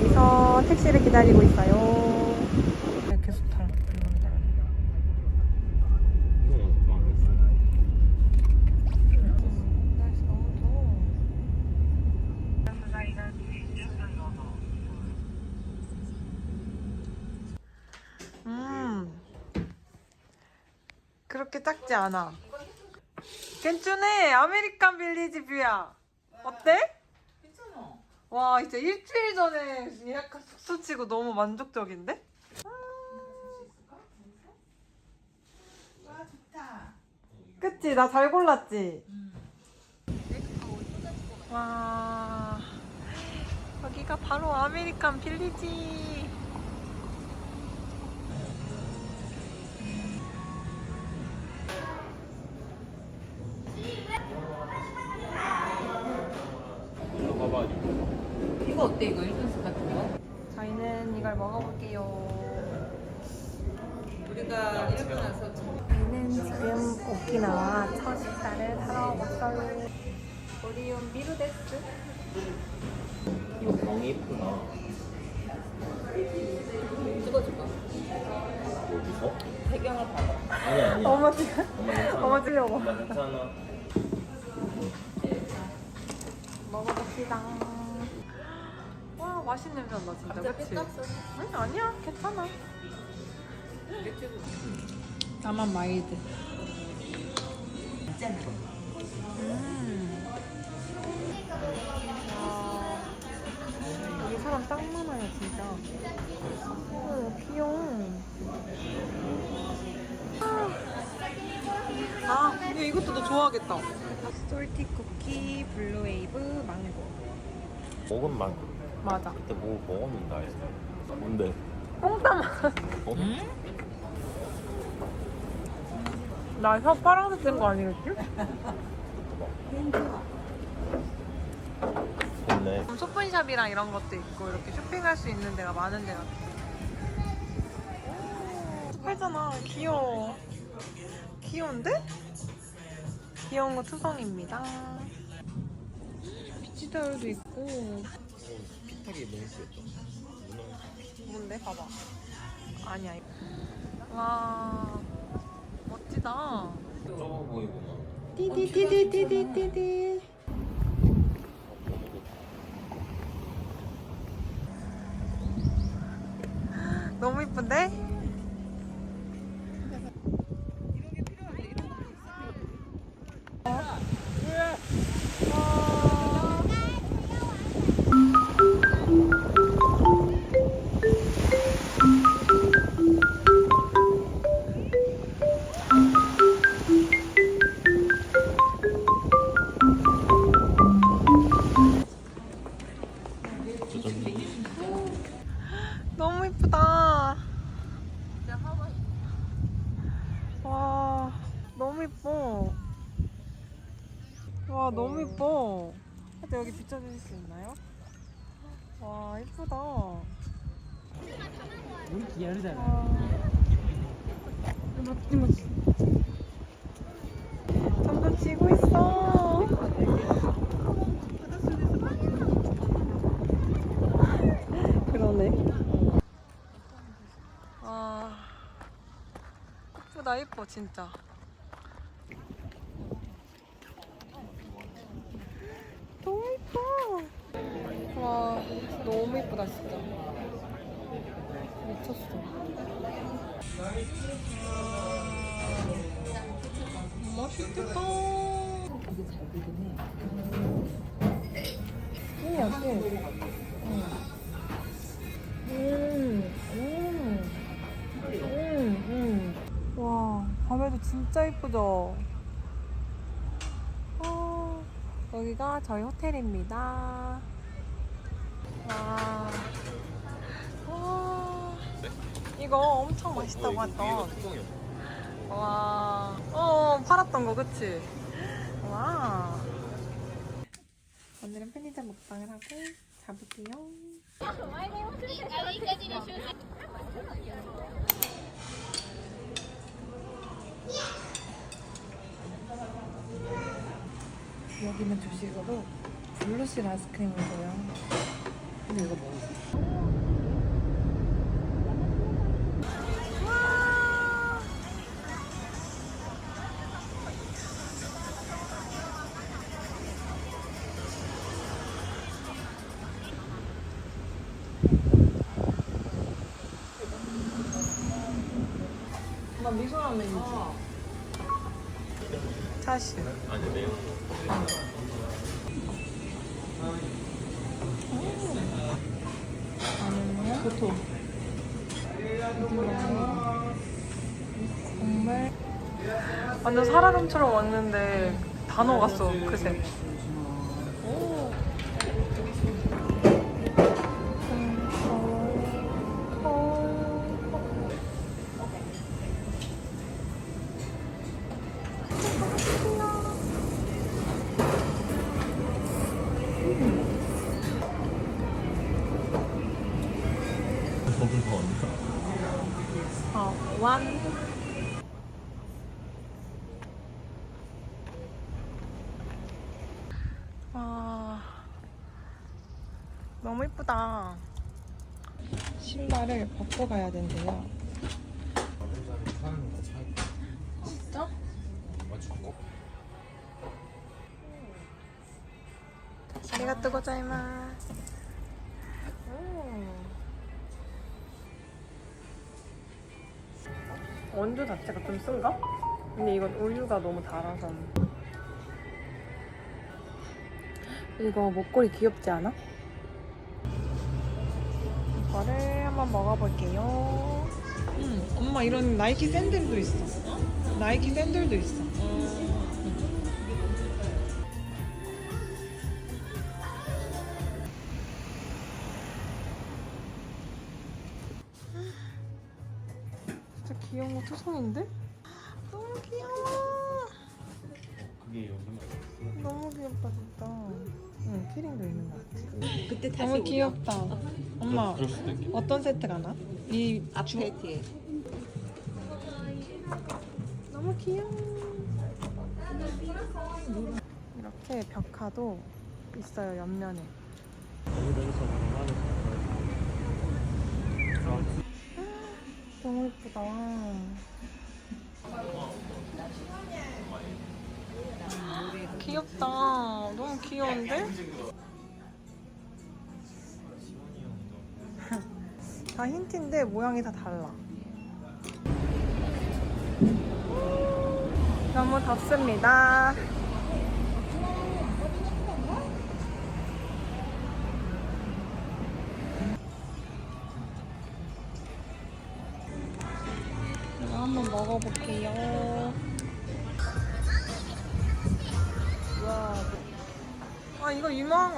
여기서 택시를 기다리고 있어요. 네, 계속 타. 음 그렇게 작지 않아 괜찮네 아메리칸 빌리지 뷰야 어때? 와, 이제 일주일 전에 예약한 숙소 치고 너무 만족적인데? 와 좋다. 그치? 나 잘 골랐지? 음. 와, 여기가 바로 아메리칸 빌리지. 이거 어때 이거 일본식 같은 거? 저희는 이걸 먹어볼게요. 우리가 일본 와서 저희는 지금 오키나와 첫 식사를 하러 왔어요. 오리온 미루데스. 이거 병이 예쁘나? 찍어줄까? 어디서? 배경을 봐봐. 아니 아니. 어머 지금 엄마 괜찮아. 어머 찍려고. 엄마 괜찮아. 먹어봅시다. 와 맛있는 냄새 난다 진짜 그치? 응 아니야 괜찮아. 나만 마이드. 짠. 음. 와, 여기 사람 딱 많아요 진짜. 오 귀여워. 아 근데 이것도 너 좋아하겠다. 솔티 쿠키 블루웨이브 망고. 먹은 맛. 맞아. 그때 뭐 먹었는데 알지? 뭔데? 뽕따마. 어? 나혀 파란색 된 거 아니겠지? 좋네. 소품샵이랑 이런 것도 있고 이렇게 쇼핑할 수 있는 데가 많은 데 같아. 오, 팔잖아. 귀여워. 귀여운데? 귀여운 거 투성입니다. 비치타올도 있고. 피타기 너무 귀엽다. 뭔데? 봐봐. 아니야. 와, 멋지다. 좁아 보이구나. 띠디디디디디디디. 너무 이쁜데? 너무 이쁘다. 와, 너무 이뻐. 와, 너무 이뻐. 근데 여기 비춰주실 수 있나요? 와, 이쁘다. 우리 기다리잖아. 점점 지고 있어. 그러네. 아, 이쁘다, 이뻐, 진짜. 너무 이뻐. 와, 너무 이쁘다, 진짜. 미쳤어. 맛있겠다. 신기하지? 응. 음, 진짜 이쁘죠? 어, 여기가 저희 호텔입니다. 와. 와. 이거 엄청 맛있다고 했던. 뚜껑이야. 와, 어, 팔았던 거, 그치? 와. 오늘은 편의점 먹방을 하고 자볼게요. 여기는 조식으로 블루실 아이스크림을 줘요. 근데 이거 뭐? 약간 미소라면이지. 차시. 아니 매운 아니면 보통. 정말 완전 살얼음처럼 왔는데 다 녹았어 그새. 어, 완. 와, 너무 이쁘다. 신발을 벗고 가야 된대요. 진짜? 맞추고 아리가또 고자이마 원두 자체가 좀 쓴가? 근데 이건 우유가 너무 달아서. 이거 목걸이 귀엽지 않아? 이거를 한번 먹어볼게요. 음, 엄마 이런 나이키 샌들도 있어. 나이키 샌들도 있어. 귀여운 거 투성인데? 너무 귀여워. 그게 요즘 너무 귀엽다 진짜. 응, 키링도 있는 것 같아. 그때 다시 너무 귀엽다. 엄마 그럴 수도 있겠다 어떤 세트가 나? 이 앞에 뒤에. 너무 귀여워. 이렇게 벽화도 있어요 옆면에. 너무 예쁘다. 귀엽다. 너무 귀여운데? 다 힌트인데 모양이 다 달라. 너무 덥습니다.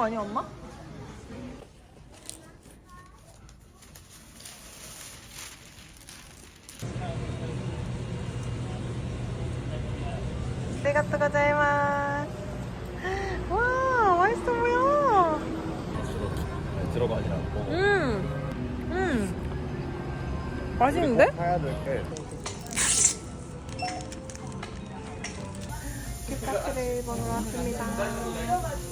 거 아니야, 엄마? 아리가또 고자이마스. 와, 맛있어 보여. 들어가 아니라 먹어 음, 음. 맛있는데? 사야 될게 피카츄를 먹으러 왔습니다.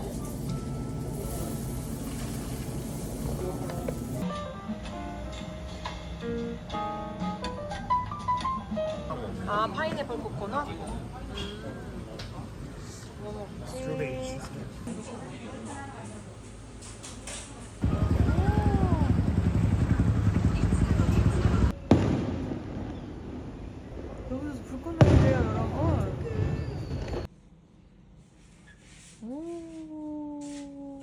아, 파인애플 코코넛? 뭐 먹지? 여기서 불 꺼내주세요, 여러분. 오.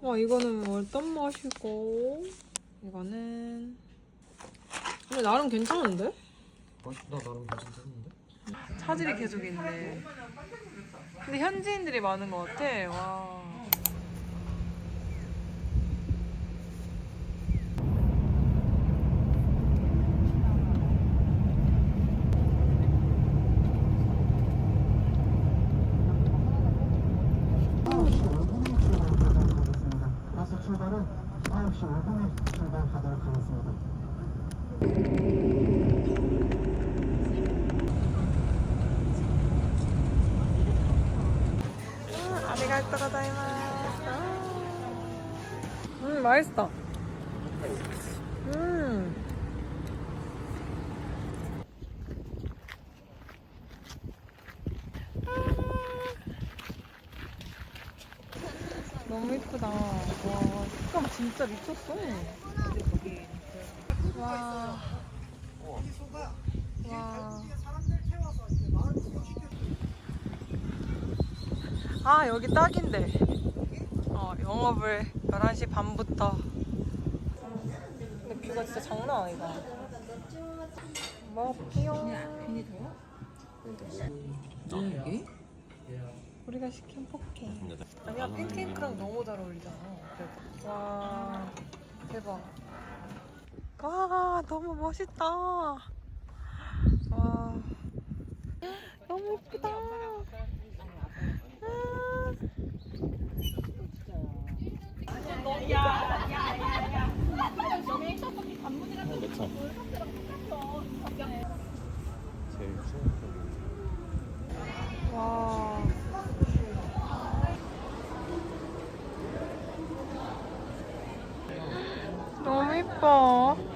와, 이거는 어떤 맛이고, 이거는. 근데 나름 괜찮은데? 나 나름 괜찮았는데? 차질이 계속 있네. 근데 현지인들이 많은 것 같아. 와. 버스 출발은 9시 5분에 출발하도록 하겠습니다. 아리가또 고자이마스. 음, 맛있다. 음. 너무 이쁘다. 와, 색감 진짜 미쳤어. 와. 와. 아, 여기 딱인데. 어, 영업을 11시 반부터. 근데 뷰가 진짜 장난 아니다. 먹을게요. 괜히 더워? 이게? 우리가 시킨 포케. 아니야, 팬케이크랑 너무 잘 어울리잖아. 그래도. 와, 대박. 와, 너무 멋있다. 와, 너무 예쁘다. 와. 너무 이뻐.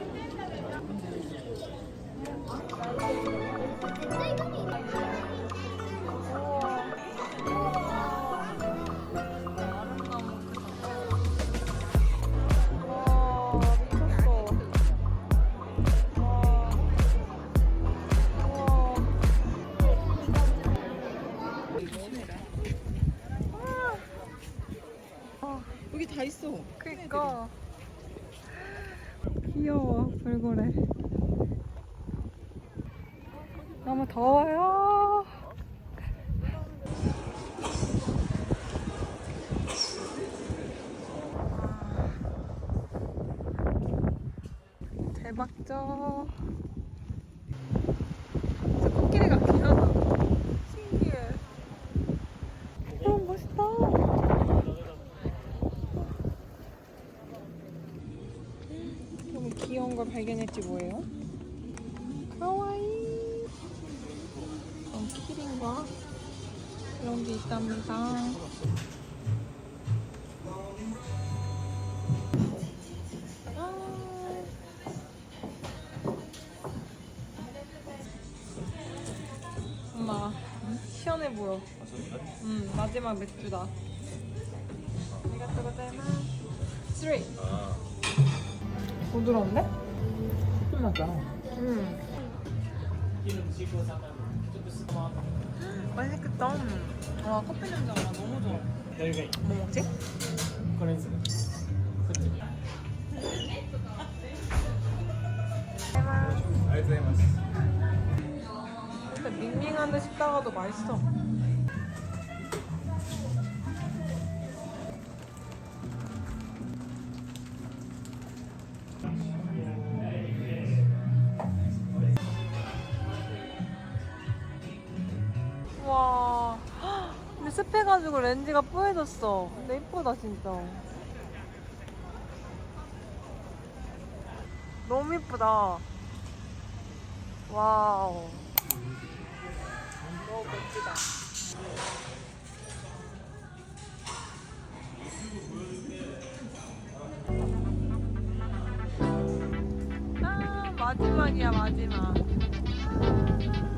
여기 다 있어. 그니까. 귀여워 돌고래 너무 더워요. 대박죠 진짜 코끼리 같긴 하다 신기해 너무 멋있다 너무 귀여운 걸 발견했지 뭐예요? 카와이. 이런 키링과 이런 게 있답니다. 아. 엄마 시원해 보여. 음 마지막 맥주다. 아리가또 고자이마스 3 아. 부드러운데? 맞아. 음. 맛있겠다. 와 커피 냄새가 나 너무 좋아. 뭐 먹지? 근데 밍밍한 듯 싶다가도 맛있어. 습해가지고 렌즈가 뿌해졌어. 근데 이쁘다 진짜. 너무 이쁘다. 와우. 너무 멋지다. 아 마지막이야 마지막. 아.